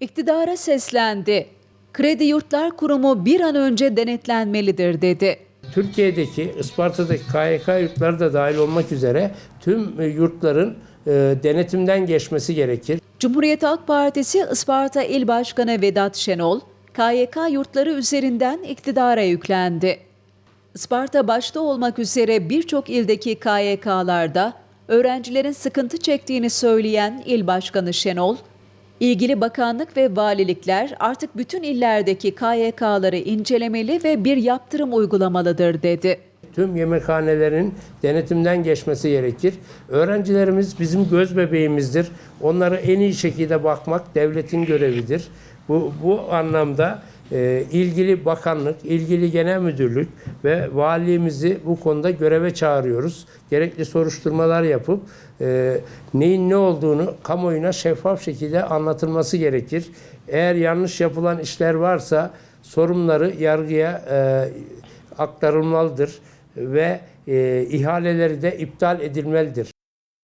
İktidara seslendi. Kredi Yurtlar Kurumu bir an önce denetlenmelidir dedi. Türkiye'deki Isparta'daki KYK yurtları da dahil olmak üzere tüm e, yurtların e, denetimden geçmesi gerekir. Cumhuriyet Halk Partisi Isparta İl Başkanı Vedat Şenol, KYK yurtları üzerinden iktidara yüklendi. Isparta başta olmak üzere birçok ildeki KYK'larda öğrencilerin sıkıntı çektiğini söyleyen İl Başkanı Şenol, ilgili bakanlık ve valilikler artık bütün illerdeki KYK'ları incelemeli ve bir yaptırım uygulamalıdır dedi. Tüm yemekhanelerin denetimden geçmesi gerekir. Öğrencilerimiz bizim göz bebeğimizdir. Onlara en iyi şekilde bakmak devletin görevidir. Bu, bu anlamda e, ilgili bakanlık, ilgili genel müdürlük ve valiliğimizi bu konuda göreve çağırıyoruz. Gerekli soruşturmalar yapıp e, neyin ne olduğunu kamuoyuna şeffaf şekilde anlatılması gerekir. Eğer yanlış yapılan işler varsa sorunları yargıya e, aktarılmalıdır ve e, ihaleleri de iptal edilmelidir.